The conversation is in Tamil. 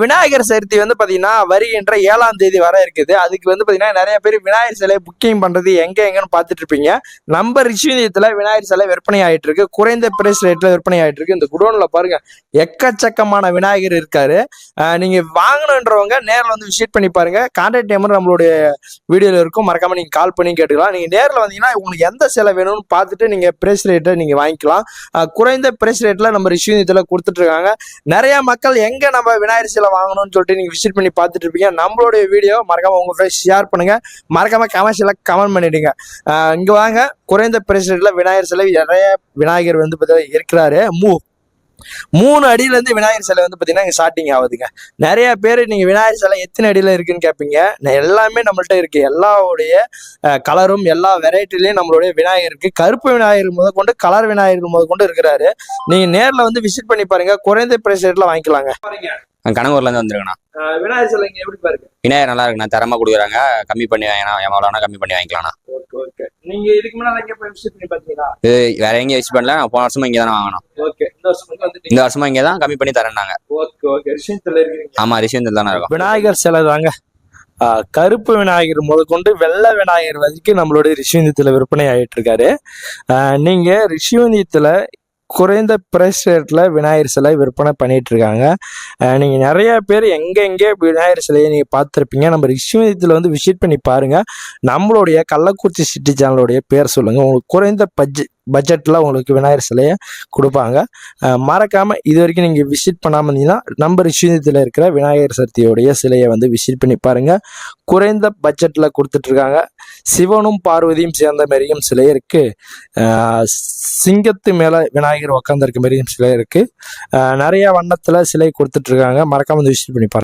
விநாயகர் சதுர்த்தி வந்து பார்த்தீங்கன்னா வருகின்ற ஏழாம் தேதி வர இருக்குது. அதுக்கு வந்து பார்த்தீங்கன்னா நிறைய பேர் விநாயகர் சிலை புக்கிங் பண்ணுறது எங்கே எங்கன்னு பார்த்துட்டு இருப்பீங்க. நம்ம ரிஷிவந்தியத்துல விநாயகர் சிலை விற்பனை ஆகிட்டு இருக்கு. குறைந்த பிரைஸ் ரேட்டில் விற்பனை ஆகிட்டு இருக்கு. இந்த குடோனில் பாருங்க எக்கச்சக்கமான விநாயகர் இருக்காரு. நீங்கள் வாங்கணுன்றவங்க நேரில் வந்து விசிட் பண்ணி பாருங்க. கான்டாக்ட் நம்பர் நம்மளுடைய வீடியோவில் இருக்கும். மறக்காம நீங்கள் கால் பண்ணி கேட்டுக்கலாம். நீங்கள் நேரில் வந்தீங்கன்னா உங்களுக்கு எந்த சிலை வேணும்னு பார்த்துட்டு நீங்கள் பிரைஸ் ரேட்டை நீங்கள் வாங்கிக்கலாம். குறைந்த பிரைஸ் ரேட்டில் நம்ம ரிஷிவந்தியத்துல கொடுத்துட்டு இருக்காங்க. நிறைய மக்கள் எங்கே நம்ம விநாயகர் அரிசியில் வாங்கணும்னு சொல்லிட்டு நீங்கள் விசிட் பண்ணி பார்த்துட்டு இருப்பீங்க. நம்மளுடைய வீடியோ மறக்காமல் உங்கள் ஃப்ரெண்ட்ஸ் ஷேர் பண்ணுங்கள் மறக்காம கமெண்ட்ஸ்ல கமெண்ட் பண்ணிடுங்க. இங்கே வாங்க. குறைந்த பிரைஸ் விநாயகர் சிலை. நிறைய விநாயகர் வந்து பார்த்தீங்கன்னா இருக்கிறாரு. மூ மூணு அடியிலேருந்து விநாயகர் சிலை வந்து பார்த்தீங்கன்னா இங்கே ஸ்டார்டிங் ஆகுதுங்க. நிறைய பேர் நீங்கள் விநாயகர் சிலை எத்தனை அடியில் இருக்குன்னு கேட்பீங்க எல்லாமே நம்மள்ட்ட இருக்குது எல்லாவுடைய கலரும் எல்லா வெரைட்டிலையும் நம்மளுடைய விநாயகர் இருக்குது கருப்பு விநாயகர் முத கொண்டு கலர் விநாயகர் முத கொண்டு இருக்கிறாரு. நீங்கள் நேரில் வந்து விசிட் பண்ணி பாருங்க. குறைந்த பிரைஸ் ரேட்டில் வாங்கிக்கலாங்க. கனகூர்ல இருந்து வந்திருக்கேண்ணா விநாயகர் சிலை இங்க எப்படி பாருங்க? விநாயகர் நல்லா இருக்குண்ணா. தரமா கொடுக்குறாங்க கம்மி பண்ணி வாங்கினா எவ்வளோனா கம்மி பண்ணி வாங்கிக்கலாம்ண்ணா. ஓகே நீங்க இதுக்கு முன்னாடி எங்க போய் விசிட் பண்ணி பாத்தீங்களா? இது வேற யூஸ் பண்ணல. நான் போன வருஷமா இங்கே தானே வாங்கணும் ஓகே. இந்த வருஷம் இந்த இங்கே தான் கம்மி பண்ணி தரேன்னாங்க. Okay okay. விஷயத்துல இருக்கீங்க. ஆமா ரிஷிவந்தில் தானே இருக்கும். விநாயகர் சிலை தாங்க. கருப்பு விநாயகர் முதற்கொண்டு வெள்ளை விநாயகர் வரைக்கும் நம்மளுடைய ரிஷிவந்தியத்தில் விற்பனை ஆயிட்டு இருக்காரு நீங்க ரிஷிவந்தியத்தில் குறைந்த ப்ரைஸ் ரேட்டில் விநாயகர் சிலை விற்பனை பண்ணிகிட்ருக்காங்க இருக்காங்க நிறையா நிறைய பேர் எங்கெங்கே விநாயகர் சிலையை நீங்கள் பார்த்துருப்பீங்க. நம்ம ரிஷிவந்தியத்தில் வந்து விசிட் பண்ணி பாருங்கள் நம்மளுடைய கள்ளக்குறிச்சி சிட்டி சேனலுடைய பேர் சொல்லுங்கள் உங்களுக்கு குறைந்த பட்ஜெட் பட்ஜெட்டில் உங்களுக்கு விநாயகர் சிலையை கொடுப்பாங்க. மறக்காமல் மறக்காம இது வரைக்கும் நீங்கள் விசிட் பண்ணாமல் இருந்தீங்கன்னா நம்ம ரிஷிதத்தில் இருக்கிற விநாயகர் சதுர்த்தியோடைய சிலையை வந்து விசிட் பண்ணி பாருங்கள் குறைந்த பட்ஜெட்டில் கொடுத்துட்ருக்காங்க. சிவனும் பார்வதியும் சேர்ந்த மாதிரியும் சிலை இருக்குது சிங்கத்து மேலே விநாயகர் உக்காந்துருக்க மாதிரியும் சிலை இருக்குது நிறையா வண்ணத்தில் சிலை கொடுத்துட்ருக்காங்க. மறக்காமல் வந்து விசிட் பண்ணி பாருங்கள்